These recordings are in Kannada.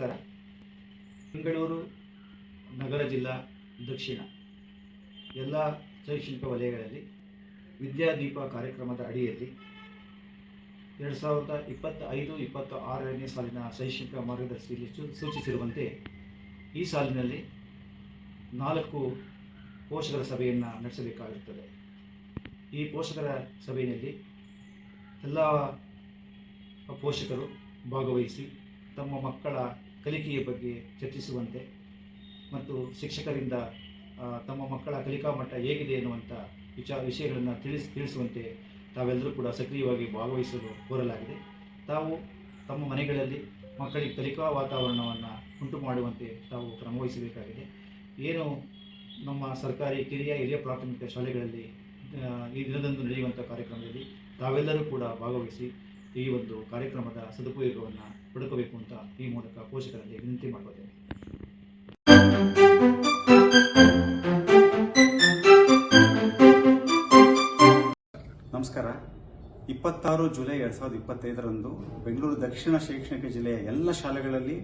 ನಮಸ್ಕಾರ. ಬೆಂಗಳೂರು ನಗರ ಜಿಲ್ಲಾ ದಕ್ಷಿಣ. ಎಲ್ಲ ಶೈಕ್ಷಣಿಕ ವಲಯಗಳಲ್ಲಿ ವಿದ್ಯಾದೀಪ ಕಾರ್ಯಕ್ರಮದ ಅಡಿಯಲ್ಲಿ ಎರಡು ಸಾವಿರದ ಇಪ್ಪತ್ತ ಐದು, ಇಪ್ಪತ್ತ ಆರನೇ ಸಾಲಿನ ಶೈಕ್ಷಣಿಕ ಮಾರ್ಗದರ್ಶಿಯಲ್ಲಿ ಸೂಚಿಸಿರುವಂತೆ ಈ ಸಾಲಿನಲ್ಲಿ ನಾಲ್ಕು ಪೋಷಕರ ಸಭೆಯನ್ನು ನಡೆಸಬೇಕಾಗಿರುತ್ತದೆ ಈ ಪೋಷಕರ ಸಭೆಯಲ್ಲಿ ಎಲ್ಲ ಪೋಷಕರು ಭಾಗವಹಿಸಿ ತಮ್ಮ ಮಕ್ಕಳ ಕಲಿಕೆಯ ಬಗ್ಗೆ ಚರ್ಚಿಸುವಂತೆ ಮತ್ತು ಶಿಕ್ಷಕರಿಂದ ತಮ್ಮ ಮಕ್ಕಳ ಕಲಿಕಾ ಮಟ್ಟ ಹೇಗಿದೆ ಎನ್ನುವಂಥ ವಿಚಾರ ವಿಷಯಗಳನ್ನು ತಿಳಿಸ್, ತಿಳಿಸುವಂತೆ ತಾವೆಲ್ಲರೂ ಕೂಡ ಸಕ್ರಿಯವಾಗಿ ಭಾಗವಹಿಸಲು ಕೋರಲಾಗಿದೆ. ತಾವು ತಮ್ಮ ಮನೆಗಳಲ್ಲಿ ಮಕ್ಕಳಿಗೆ ಕಲಿಕಾ ವಾತಾವರಣವನ್ನು ಉಂಟು ಮಾಡುವಂತೆ ತಾವು ಕ್ರಮವಹಿಸಬೇಕಾಗಿದೆ. ಏನು ನಮ್ಮ ಸರ್ಕಾರಿ ಕಿರಿಯ, ಹಿರಿಯ ಪ್ರಾಥಮಿಕ ಶಾಲೆಗಳಲ್ಲಿ ಈ ದಿನದಂದು ನಡೆಯುವಂಥ ಕಾರ್ಯಕ್ರಮದಲ್ಲಿ ತಾವೆಲ್ಲರೂ ಕೂಡ ಭಾಗವಹಿಸಿ ಈ ಒಂದು ಕಾರ್ಯಕ್ರಮದ ಸದುಪಯೋಗವನ್ನು ಪಡ್ಕೋಬೇಕು ಅಂತ ಈ ಮೂಲಕ ಪೋಷಕರಲ್ಲಿ ವಿನಂತಿ ಮಾಡ್ಕೋತೇನೆ. ನಮಸ್ಕಾರ. ಇಪ್ಪತ್ತಾರು ಜುಲೈ ಎರಡ್ ಸಾವಿರದ ಇಪ್ಪತ್ತೈದರಂದು ಬೆಂಗಳೂರು ದಕ್ಷಿಣ ಶೈಕ್ಷಣಿಕ ಜಿಲ್ಲೆಯ ಎಲ್ಲ ಶಾಲೆಗಳಲ್ಲಿ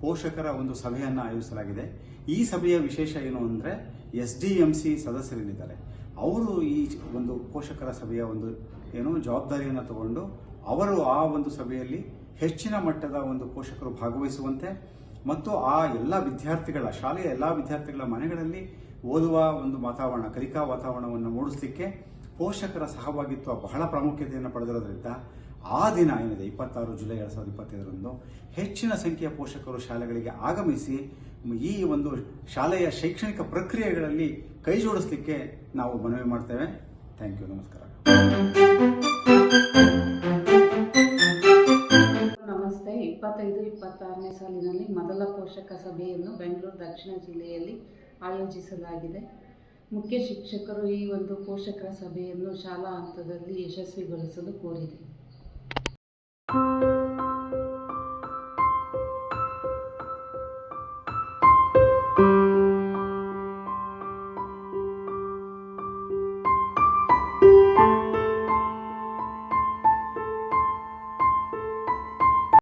ಪೋಷಕರ ಒಂದು ಸಭೆಯನ್ನು ಆಯೋಜಿಸಲಾಗಿದೆ. ಈ ಸಭೆಯ ವಿಶೇಷ ಏನು ಅಂದರೆ ಎಸ್ ಡಿ ಎಂ ಸಿ ಸದಸ್ಯರೇನಿದ್ದಾರೆ ಅವರು ಈ ಒಂದು ಪೋಷಕರ ಸಭೆಯ ಒಂದು ಏನು ಜವಾಬ್ದಾರಿಯನ್ನು ತಗೊಂಡು ಅವರು ಆ ಒಂದು ಸಭೆಯಲ್ಲಿ ಹೆಚ್ಚಿನ ಮಟ್ಟದ ಒಂದು ಪೋಷಕರು ಭಾಗವಹಿಸುವಂತೆ ಮತ್ತು ಆ ಎಲ್ಲ ವಿದ್ಯಾರ್ಥಿಗಳ, ಶಾಲೆಯ ಎಲ್ಲ ವಿದ್ಯಾರ್ಥಿಗಳ ಮನೆಗಳಲ್ಲಿ ಓದುವ ಒಂದು ವಾತಾವರಣ, ಕಲಿಕಾ ವಾತಾವರಣವನ್ನು ಮೂಡಿಸಲಿಕ್ಕೆ ಪೋಷಕರ ಸಹಭಾಗಿತ್ವ ಬಹಳ ಪ್ರಾಮುಖ್ಯತೆಯನ್ನು ಪಡೆದಿರೋದ್ರಿಂದ ಆ ದಿನ ಏನಿದೆ, ಇಪ್ಪತ್ತಾರು ಜುಲೈ ಎರಡ್ ಸಾವಿರದ ಇಪ್ಪತ್ತೈದರಂದು ಹೆಚ್ಚಿನ ಸಂಖ್ಯೆಯ ಪೋಷಕರು ಶಾಲೆಗಳಿಗೆ ಆಗಮಿಸಿ ಈ ಒಂದು ಶಾಲೆಯ ಶೈಕ್ಷಣಿಕ ಪ್ರಕ್ರಿಯೆಗಳಲ್ಲಿ ಕೈ ಜೋಡಿಸಲಿಕ್ಕೆ ನಾವು ಮನವಿ ಮಾಡ್ತೇವೆ. ಥ್ಯಾಂಕ್ ಯು, ನಮಸ್ಕಾರ. ಇಪ್ಪತ್ತಾರನೇ ಸಾಲಿನಲ್ಲಿ ಮೊದಲ ಪೋಷಕ ಸಭೆಯನ್ನು ಬೆಂಗಳೂರು ದಕ್ಷಿಣ ಜಿಲ್ಲೆಯಲ್ಲಿ ಆಯೋಜಿಸಲಾಗಿದೆ. ಮುಖ್ಯ ಶಿಕ್ಷಕರು ಈ ಒಂದು ಪೋಷಕರ ಸಭೆಯನ್ನು ಶಾಲಾ ಹಂತದಲ್ಲಿ ಯಶಸ್ವಿಗೊಳಿಸಲು ಕೋರಿದೆ.